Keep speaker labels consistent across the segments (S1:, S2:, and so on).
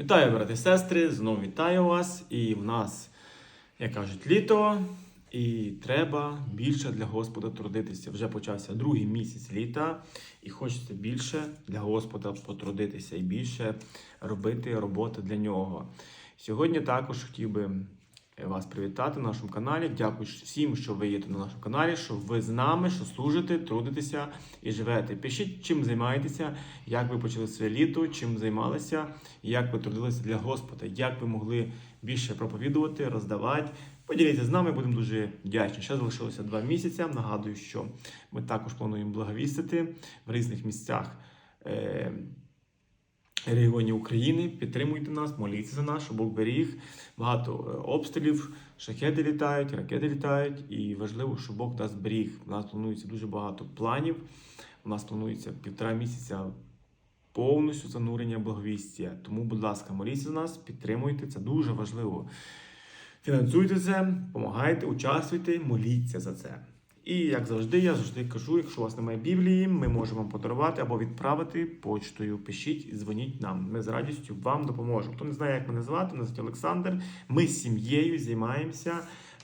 S1: Вітаю, брати і сестри! Знову вітаю вас. І в нас, як кажуть, літо, і треба більше для Господа трудитися. Вже почався другий місяць літа, і хочеться більше для Господа потрудитися і більше робити роботи для нього. Сьогодні також хотів би вас привітати на нашому каналі. Дякую всім, що ви є на нашому каналі, що ви з нами, що служите, трудитеся і живете. Пишіть, чим займаєтеся, як ви почали своє літо, чим займалися, як ви трудилися для Господа, як ви могли більше проповідувати, роздавати. Поділіться з нами, будемо дуже вдячні. Ще залишилося два місяці. Нагадую, що ми також плануємо благовістити в різних місцях. Регіоні України. Підтримуйте нас, моліться за нас, щоб Бог беріг. Багато е, обстрілів, шахеди літають, ракети літають. І важливо, щоб Бог нас беріг. У нас планується дуже багато планів. У нас планується півтора місяця повністю занурення благовістя. Тому, будь ласка, моліться за нас, підтримуйте. Це дуже важливо. Фінансуйте це, допомагайте, участвуйте, моліться за це. І як завжди, я завжди кажу, якщо у вас немає Біблії, ми можемо вам подарувати або відправити почтою. Пишіть і дзвоніть нам. Ми з радістю вам допоможемо. Хто не знає, як мене звати, мене звати Олександр. Ми з сім'єю займаємося,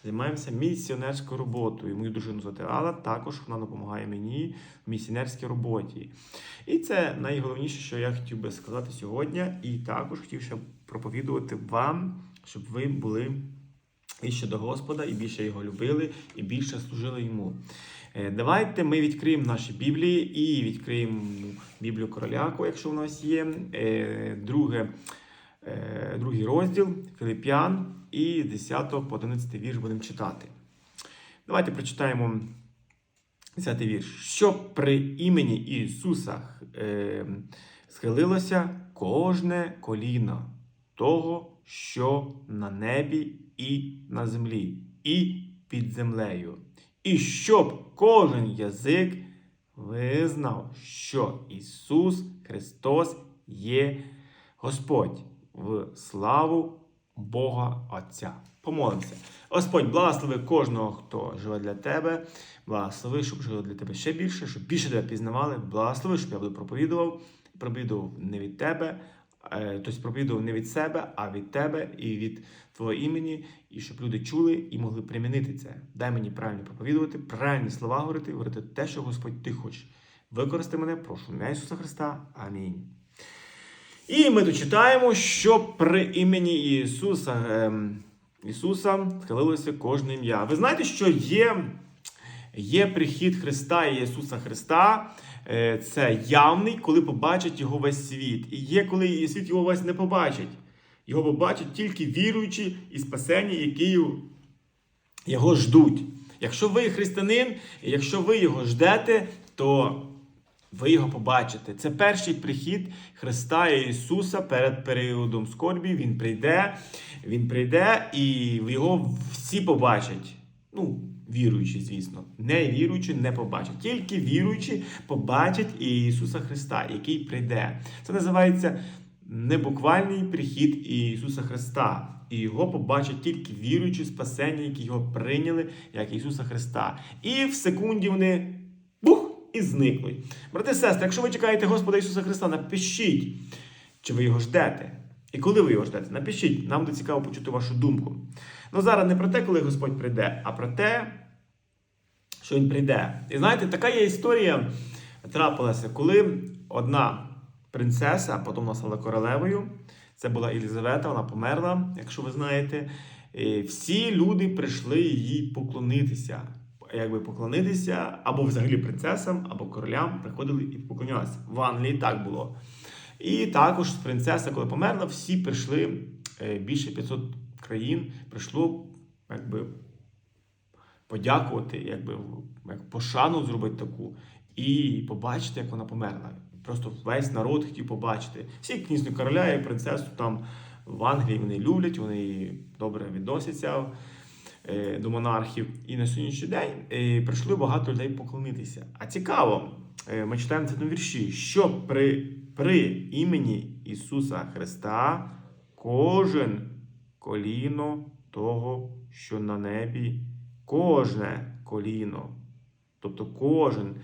S1: займаємося місіонерською роботою. Мою дружину звати Алла, також вона допомагає мені в місіонерській роботі. І це найголовніше, що я хотів би сказати сьогодні. І також хотів ще проповідувати вам, щоб ви були більше до Господа, і більше його любили, і більше служили йому. Е, Давайте ми відкриємо наші Біблії і відкриємо Біблію Короляку, якщо у нас є. Е, Друге, е, другий розділ Филип'ян і 10 по 11 вірш будемо читати. Давайте прочитаємо 10 вірш. Щоб при імені Ісуса схилилося кожне коліно того, що на небі і на землі, і під землею. І щоб кожен язик визнав, що Ісус Христос є Господь в славу Бога Отця. Помолимося. Господь, благослови кожного, хто живе для тебе. Благослови, щоб жило для тебе ще більше, щоб більше тебе пізнавали. Благослови, щоб я буду проповідував. Проповідував не від тебе, тобто проповідував не від себе, а від тебе і від твого імені, і щоб люди чули і могли примінити це. Дай мені правильно проповідувати, правильні слова говорити, говорити те, що Господь ти хочеш. Використай мене, прошу, ім'я Ісуса Христа. Амінь. І ми тут читаємо, що при імені Ісуса, ем, Ісуса схилилося кожне ім'я. Ви знаєте, що є, є прихід Христа і Ісуса Христа. Е, Це явний, коли побачить його весь світ. І є, коли світ його весь не побачить. Його побачать тільки віруючі і спасені, які його ждуть. Якщо ви християнин, якщо ви його ждете, то ви його побачите. Це перший прихід Христа Ісуса перед періодом скорбі. Він прийде, Він прийде, і його всі побачать. Ну, віруючі, звісно. Не віруючі не побачать. Тільки віруючі побачать Ісуса Христа, який прийде. Це називається небуквальний прихід Ісуса Христа. І його побачать тільки віруючі спасені, які його прийняли як Ісуса Христа. І в секунді вони бух і зникнуть. Брати і сестри, якщо ви чекаєте Господа Ісуса Христа, напишіть, чи ви його ждете. І коли ви його ждете, напишіть, нам буде цікаво почути вашу думку. Ну зараз не про те, коли Господь прийде, а про те, що Він прийде. І знаєте, така є історія трапилася, коли одна принцеса, потім стала королевою. Це була Єлізавета, вона померла, якщо ви знаєте. І всі люди прийшли їй поклонитися. Якби поклонитися або взагалі принцесам, або королям приходили і поклонялися. В Англії так було. І також принцеса, коли померла, всі прийшли е, більше 500 країн прийшло якби подякувати, якби як пошану зробити таку, і побачити, як вона померла. Просто весь народ хотів побачити. Всі князні короля і принцесу там в Англії вони люблять, вони добре відносяться до монархів. І на сьогоднішній день е, прийшли багато людей поклонитися. А цікаво, е, ми читаємо в цьому вірші, що при, при імені Ісуса Христа кожен коліно того, що на небі, кожне коліно. Тобто кожен,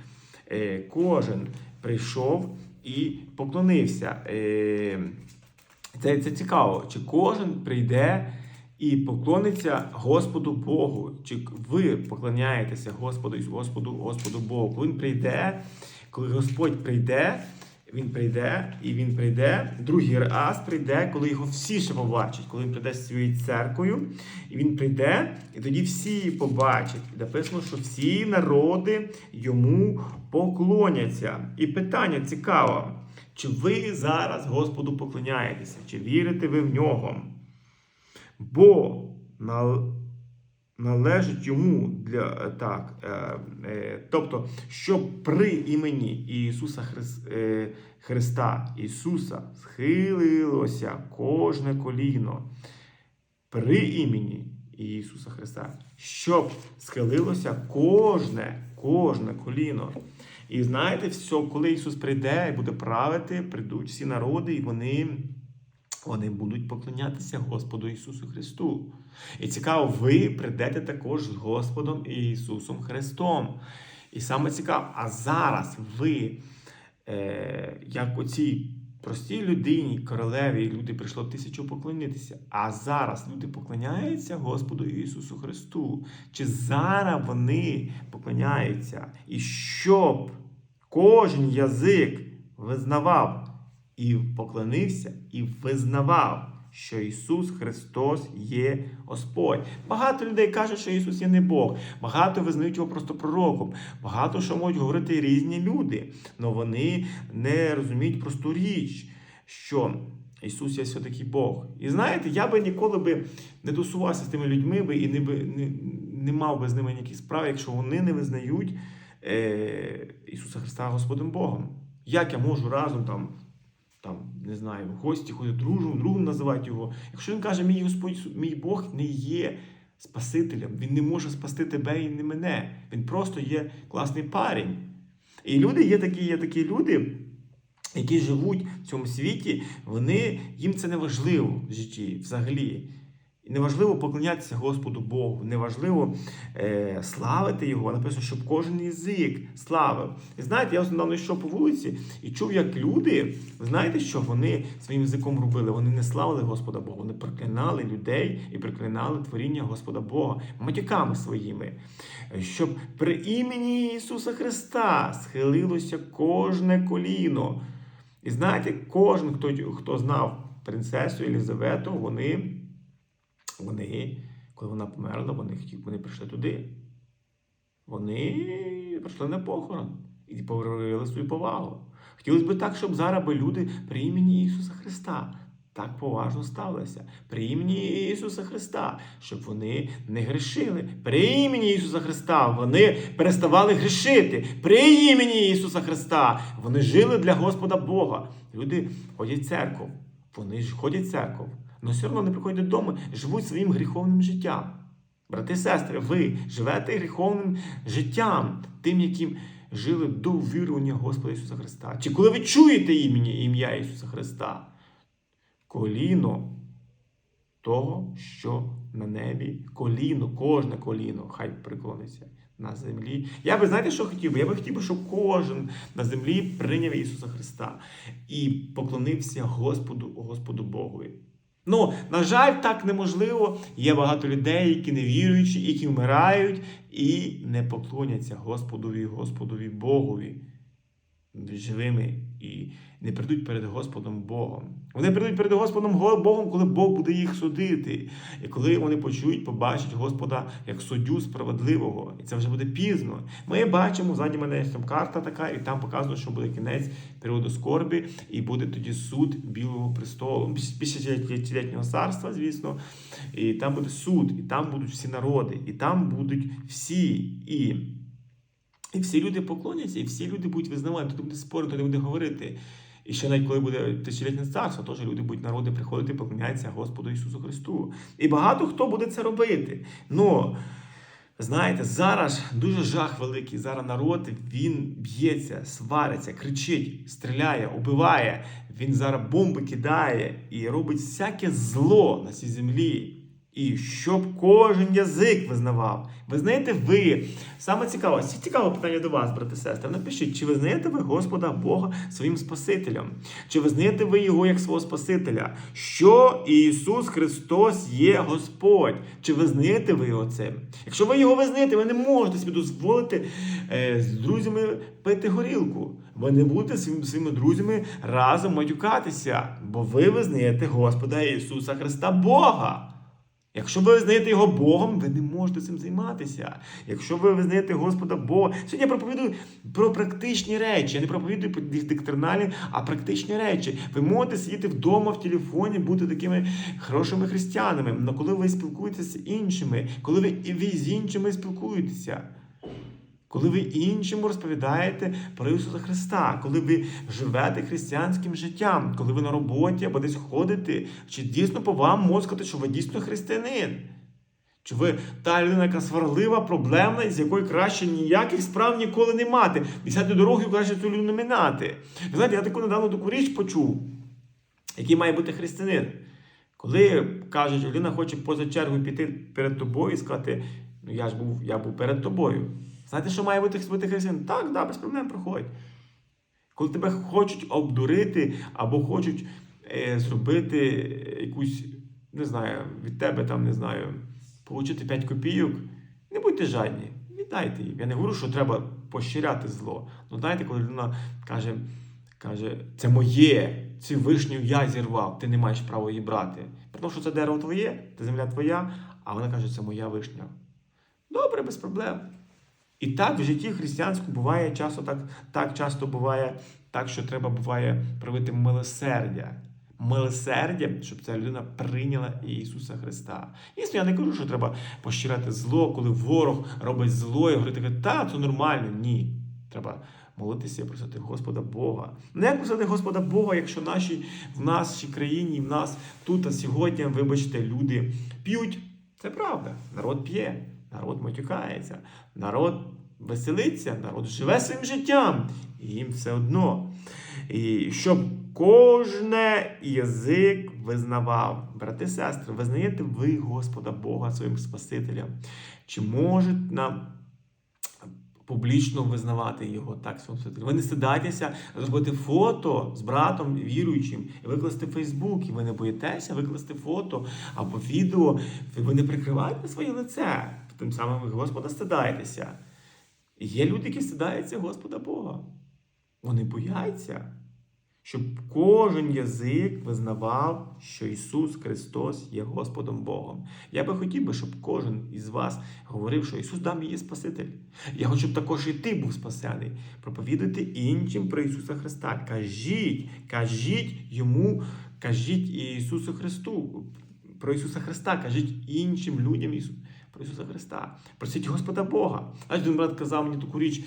S1: е, кожен прийшов і поклонився. Е, Це, це цікаво, чи кожен прийде і поклониться Господу Богу, чи ви поклоняєтеся Господу, Господу, Господу Богу. Коли він прийде, коли Господь прийде, він прийде і він прийде, другий раз прийде, коли його всі ще побачать, коли він прийде з своєю церквою, і він прийде, і тоді всі побачать. І написано, що всі народи йому поклоняться. І питання цікаве. Чи ви зараз Господу поклоняєтеся, чи вірите ви в нього? Бо належить йому для е, так, е, е, тобто, щоб при імені Ісуса Хрис- Христа, Ісуса схилилося кожне коліно при імені Ісуса Христа, щоб схилилося кожне, кожне коліно. І знаєте, все, коли Ісус прийде і буде правити, прийдуть всі народи, і вони, вони будуть поклонятися Господу Ісусу Христу. І цікаво, ви прийдете також з Господом Ісусом Христом. І саме цікаво, а зараз ви, е, як оцій простій людині, королеві, люди прийшло тисячу поклонитися. А зараз люди поклоняються Господу Ісусу Христу. Чи зараз вони поклоняються? І щоб кожен язик визнавав і поклонився, і визнавав, що Ісус Христос є Господь. Багато людей кажуть, що Ісус є не Бог. Багато визнають його просто пророком. Багато що можуть говорити різні люди. але вони не розуміють просту річ, що Ісус є все-таки Бог. І знаєте, я би ніколи би не тусувався з тими людьми би і не, би, не, не мав би з ними ніяких справ, якщо вони не визнають е, Ісуса Христа Господом Богом. Як я можу разом там, там не знаю, гості ходити другом, другом називати його. Якщо він каже, мій Господь, мій Бог не є Спасителем, він не може спасти тебе і не мене. Він просто є класний парень. І люди є такі, є такі люди. Які живуть в цьому світі, вони їм це не важливо в житті взагалі. Неважливо поклонятися Господу Богу, неважливо е, славити Його. Написано, щоб кожен язик славив. І знаєте, я недавно йшов по вулиці і чув, як люди, знаєте, що вони своїм язиком робили? Вони не славили Господа Бога, вони проклинали людей і проклинали творіння Господа Бога матюками своїми. Щоб при імені Ісуса Христа схилилося кожне коліно. І знаєте, кожен, хто, хто знав принцесу Елізавету, вони. Вони, коли вона померла, вони вони прийшли туди. Вони прийшли на похорон і проявили свою повагу. Хотілося б так, щоб зараз би люди при імені Ісуса Христа так поважно ставилися. При імені Ісуса Христа, щоб вони не грішили. При імені Ісуса Христа вони переставали грішити. При імені Ісуса Христа вони жили для Господа Бога. Люди ходять в церкву. Вони ж ходять в церкву. Але все одно не приходять додому, живуть своїм гріховним життям. Брати і сестри, ви живете гріховним життям, тим, яким жили до увірування Господа Ісуса Христа. Чи коли ви чуєте імені ім'я Ісуса Христа? Коліно того, що на небі, коліно, кожне коліно, хай приклониться на землі. Я би знаєте, що хотів би? Я би хотів би, щоб кожен на землі прийняв Ісуса Христа і поклонився Господу, Господу Богові. Ну, на жаль, так неможливо. Є багато людей, які не віруючі, які вмирають і не поклоняться Господові, Господові Богові живими і не прийдуть перед Господом Богом. Вони прийдуть перед Господом Богом, коли Бог буде їх судити. І коли вони почують, побачать Господа як суддю справедливого. І це вже буде пізно. Ми бачимо, ззаді мене є там карта така, і там показано, що буде кінець періоду скорбі, і буде тоді суд Білого престолу, після царства, звісно. І там буде суд, і там будуть всі народи, і там будуть всі. І і всі люди поклоняться, і всі люди будуть визнавати, тут буде спорити, тут буде говорити. І ще навіть коли буде тисячолітнє царство, теж люди будуть народи приходити, поклоняться Господу Ісусу Христу. І багато хто буде це робити. Ну, знаєте, зараз дуже жах великий. Зараз народ він б'ється, свариться, кричить, стріляє, убиває. Він зараз бомби кидає і робить всяке зло на цій землі. І щоб кожен язик визнавав. Визнаєте ви? Саме цікаво, цікаве питання до вас, брати сестри. Напишіть, чи визнаєте ви Господа Бога своїм Спасителем? Чи визнаєте ви Його як свого Спасителя? Що Ісус Христос є Господь? Чи визнаєте ви його цим? Якщо ви його визнаєте, ви не можете собі дозволити е, з друзями пити горілку. Ви не будете своїми- своїми друзями разом матюкатися, бо ви визнаєте Господа Ісуса Христа Бога. Якщо ви визнаєте його Богом, ви не можете цим займатися. Якщо ви визнаєте Господа Бога, сьогодні я проповідую про практичні речі. Я не проповідую про доктринальні, а практичні речі. Ви можете сидіти вдома в телефоні, бути такими хорошими християнами. Але коли ви спілкуєтеся з іншими, коли ви з іншими спілкуєтеся. Коли ви іншим розповідаєте про Ісуса Христа, коли ви живете християнським життям, коли ви на роботі або десь ходите, чи дійсно по вам можна сказати, що ви дійсно християнин? Чи ви та людина, яка сварлива, проблемна, з якої краще ніяких справ ніколи не мати? Десяти дорогою краще цю людину минати. Ви знаєте, я таку недавно таку річ почув, який має бути християнин. Коли кажуть, що людина хоче поза чергою піти перед тобою і сказати, ну я ж був, я був перед тобою. Знаєте, що має бути, бути християнин? Так, да, без проблем проходь. Коли тебе хочуть обдурити або хочуть е, зробити якусь, не знаю, від тебе там, не знаю, получити 5 копійок, не будьте жадні, віддайте їм. Я не говорю, що треба пощиряти зло. Ну знаєте, коли людина каже, каже, це моє, цю вишню я зірвав, ти не маєш права її брати. Тому що це дерево твоє, це земля твоя, а вона каже, це моя вишня. Добре, без проблем. І так в житті християнському буває часто так, так часто буває так, що треба буває проявити милосердя. Милосердя, щоб ця людина прийняла Ісуса Христа. Звісно, я не кажу, що треба пощиряти зло, коли ворог робить зло і говорити, та, це нормально. Ні. Треба молитися і просити Господа Бога. Не як просити Господа Бога, якщо наші, в нашій країні, в нас тут, а сьогодні, вибачте, люди п'ють. Це правда. Народ п'є, народ матюкається, народ веселиться, народ живе своїм життям. І їм все одно. І щоб кожне язик визнавав. Брати сестри, визнаєте ви Господа Бога своїм Спасителем? Чи може нам публічно визнавати його так? Ви не стидайтеся зробити фото з братом віруючим викласти в Фейсбук, і ви не боїтеся викласти фото або відео. Ви не прикриваєте своє лице. Тим самим ви Господа стидаєтеся. Є люди, які стидаються Господа Бога. Вони бояться, щоб кожен язик визнавав, що Ісус Христос є Господом Богом. Я би хотів би, щоб кожен із вас говорив, що Ісус дам є Спаситель. Я хочу, щоб також і ти був спасений. Проповідуйте іншим про Ісуса Христа. Кажіть, кажіть йому, кажіть Ісусу Христу. Про Ісуса Христа, кажіть іншим людям Ісу, про Ісуса Христа. Просіть Господа Бога. Один брат казав мені таку річ.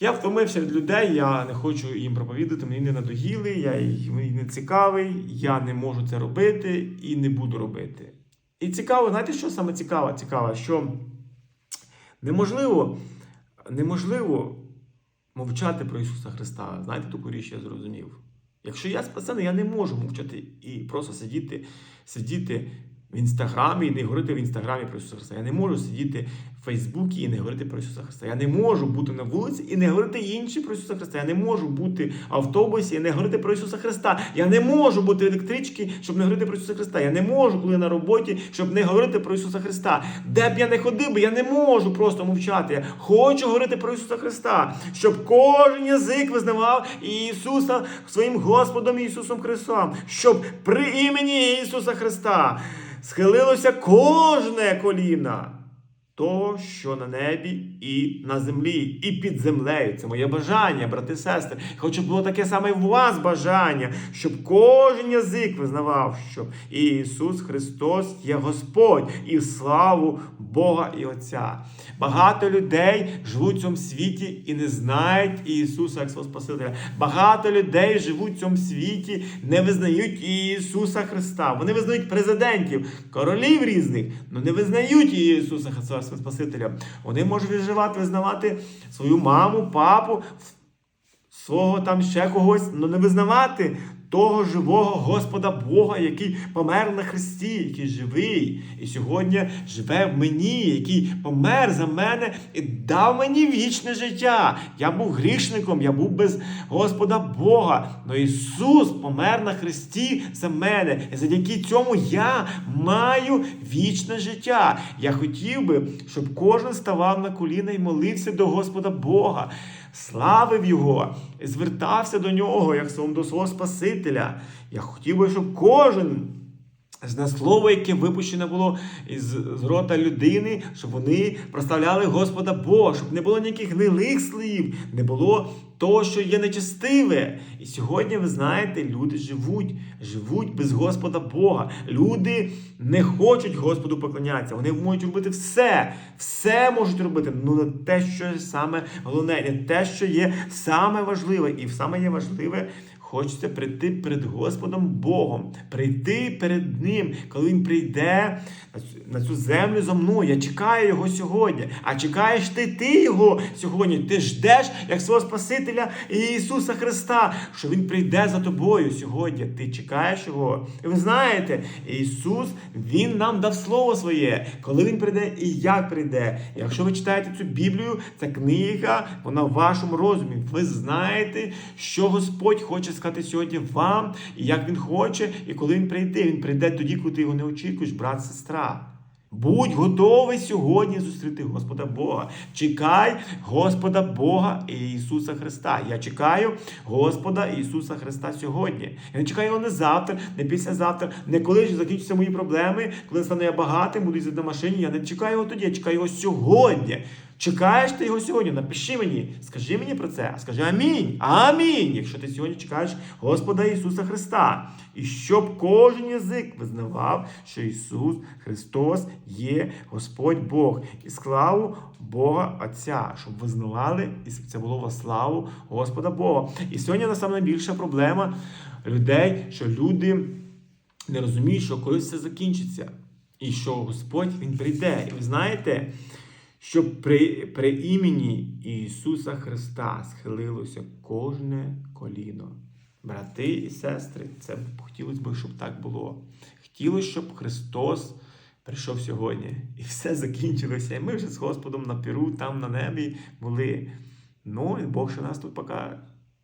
S1: Я втомився від людей, я не хочу їм проповідати, мені не надоїли, я мені не цікавий, я не можу це робити і не буду робити. І цікаво, знаєте, що саме цікаве? Цікаве, що неможливо, неможливо мовчати про Ісуса Христа. Знаєте, таку річ я зрозумів. Якщо я спасений, я не можу мовчати і просто сидіти, сидіти в інстаграмі і не говорити в інстаграмі про Ісуса Христа. Я не можу сидіти в Фейсбуці і не говорити про Ісуса Христа. Я не можу бути на вулиці і не говорити інші про Ісуса Христа. Я не можу бути в автобусі і не говорити про Ісуса Христа. Я не можу бути в електричці, щоб не говорити про Ісуса Христа. Я не можу, коли на роботі, щоб не говорити про Ісуса Христа. Де б я не ходив я не можу просто мовчати. Я хочу говорити про Ісуса Христа, щоб кожен язик визнавав Ісуса своїм Господом Ісусом Христом, щоб при імені Ісуса Христа схилилося кожне коліна. То, що на небі і на землі, і під землею. Це моє бажання, брати і сестри. Хочу, було таке саме у вас бажання, щоб кожен язик визнавав, що Ісус Христос є Господь і славу Бога і Отця. Багато людей живуть в цьому світі і не знають Ісуса як свого Спасителя. Багато людей живуть в цьому світі, не визнають Ісуса Христа. Вони визнають президентів, королів різних, але не визнають Ісуса Христа свого Спасителя. Вони можуть виживати, визнавати свою маму, папу, свого там ще когось, але не визнавати того живого Господа Бога, який помер на Христі, який живий, і сьогодні живе в мені, який помер за мене і дав мені вічне життя. Я був грішником, я був без Господа Бога. Но Ісус помер на Христі за мене. І завдяки цьому я маю вічне життя. Я хотів би, щоб кожен ставав на коліна і молився до Господа Бога, славив Його, звертався до нього як до свого Спасителя. Я хотів би, щоб кожен. На слово, яке випущено було із з рота людини, щоб вони прославляли Господа Бога, щоб не було ніяких гнилих слів, не було того, що є нечестиве. І сьогодні, ви знаєте, люди живуть, живуть без Господа Бога. Люди не хочуть Господу поклонятися. Вони можуть робити все, все можуть робити. Ну не те, що саме головне, не те, що є саме важливе, і саме є важливе. Хочеться прийти перед Господом Богом, прийти перед Ним, коли Він прийде на цю- землю за мною. Я чекаю його сьогодні. А чекаєш ти, ти його сьогодні. Ти ждеш як свого Спасителя Ісуса Христа, що Він прийде за тобою сьогодні. Ти чекаєш його. І ви знаєте, Ісус Він нам дав слово своє, коли Він прийде і як прийде. Якщо ви читаєте цю Біблію, ця книга, вона в вашому розумі. Ви знаєте, що Господь хоче сказати сьогодні вам, і як Він хоче, і коли Він прийде. Він прийде тоді, коли ти його не очікуєш, брат, сестра. Будь готовий сьогодні зустріти Господа Бога. Чекай Господа Бога і Ісуса Христа. Я чекаю Господа Ісуса Христа сьогодні. Я не чекаю його не завтра, не післязавтра, не коли ж закінчаться мої проблеми, коли стану я багатим, буду їздити на машині. Я не чекаю його тоді, я чекаю його сьогодні. Чекаєш ти його сьогодні? Напиши мені, скажи мені про це, а скажи амінь. Амінь. Якщо ти сьогодні чекаєш Господа Ісуса Христа. І щоб кожен язик визнавав, що Ісус Христос є Господь Бог. І славу Бога Отця, щоб визнавали, і це було во славу Господа Бога. І сьогодні на найбільша проблема людей, що люди не розуміють, що колись це закінчиться. І що Господь Він прийде. І ви знаєте, щоб при, при імені Ісуса Христа схилилося кожне коліно. Брати і сестри, це хотілося б, щоб так було. Хотілося, щоб Христос прийшов сьогодні, і все закінчилося. І ми вже з Господом на Піру, там на небі були. Ну, і Бог ще нас тут поки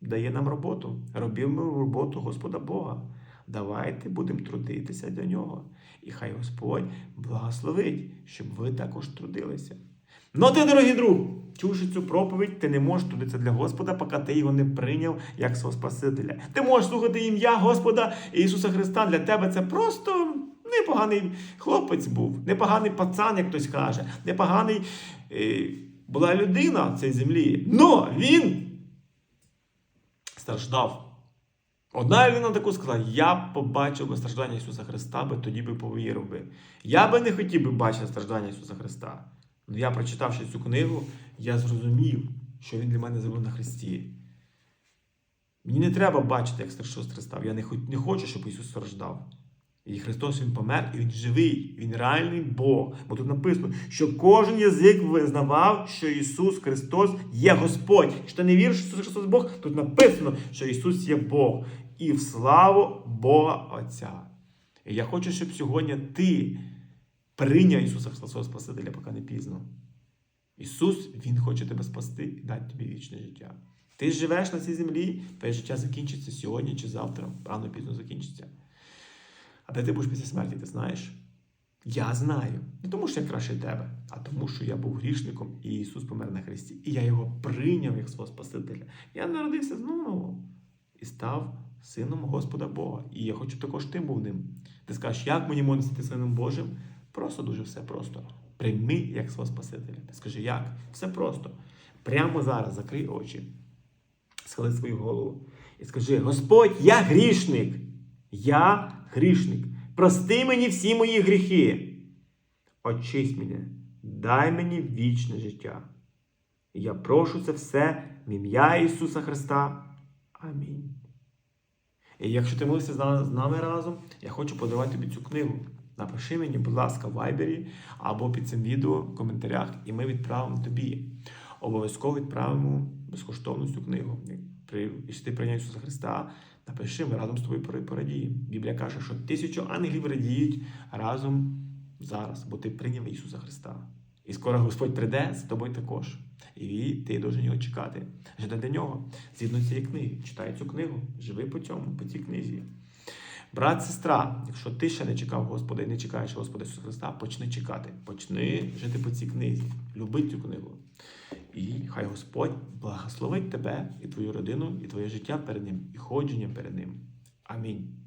S1: дає нам роботу. Робимо роботу Господа Бога. Давайте будемо трудитися для нього. І хай Господь благословить, щоб ви також трудилися. Ну ти, дорогий друг, чувши цю проповідь, ти не можеш трудитися для Господа, поки ти його не прийняв як свого Спасителя. Ти можеш слухати ім'я Господа Ісуса Христа. Для тебе це просто непоганий хлопець був, непоганий пацан, як хтось каже, непоганий е, була людина в цій землі. Но він страждав. Одна людина таку сказала: я побачив би страждання Ісуса Христа, би тоді би повірив би. Я би не хотів би бачити страждання Ісуса Христа. Ну, я, прочитавши цю книгу, я зрозумів, що Він для мене зробив на Христі. Мені не треба бачити, як Христос страждав. Я не хочу, щоб Ісус страждав. І Христос Він помер, і Він живий, Він реальний Бог. Бо тут написано, що кожен язик визнавав, що Ісус Христос є Господь. Якщо ти не віриш, що Ісус Христос Бог, тут написано, що Ісус є Бог. І в славу Бога Отця. І я хочу, щоб сьогодні ти прийняв Ісуса Христа Спасителя, поки не пізно. Ісус, Він хоче тебе спасти і дати тобі вічне життя. Ти живеш на цій землі, твоє життя закінчиться сьогодні чи завтра, рано пізно закінчиться. А де ти будеш після смерті, ти знаєш? Я знаю. Не тому, що я краще тебе, а тому, що я був грішником, і Ісус помер на Христі. І я його прийняв як свого Спасителя. Я народився знову і став сином Господа Бога. І я хочу також тим був ним. Ти скажеш, як мені можна стати сином Божим? Просто дуже все просто. Прийми як свого Спасителя. Скажи, як? Все просто. Прямо зараз закрий очі, схили свою голову і скажи: Господь, я грішник. Я грішник. Прости мені всі мої гріхи. Очисть мене, дай мені вічне життя. Я прошу це все в ім'я Ісуса Христа. Амінь. І якщо ти молився з нами разом, я хочу подарувати тобі цю книгу. Напиши мені, будь ласка, в вайбері або під цим відео в коментарях, і ми відправимо тобі. Обов'язково відправимо безкоштовну цю книгу. Якщо ти прийняв Ісуса Христа, Напиши, ми разом з тобою порадіємо. Біблія каже, що тисячу ангелів радіють разом зараз, бо ти прийняв Ісуса Христа. І скоро Господь прийде з тобою також. І ти должен його чекати. Жити для нього. Згідно цієї книги. Читай цю книгу, живи по цьому, по цій книзі. Брат, сестра, якщо ти ще не чекав Господа і не чекаєш Господа Ісуса Христа, почни чекати. Почни жити по цій книзі. Люби цю книгу. І хай Господь благословить тебе і твою родину, і твоє життя перед Ним, і ходження перед Ним. Амінь.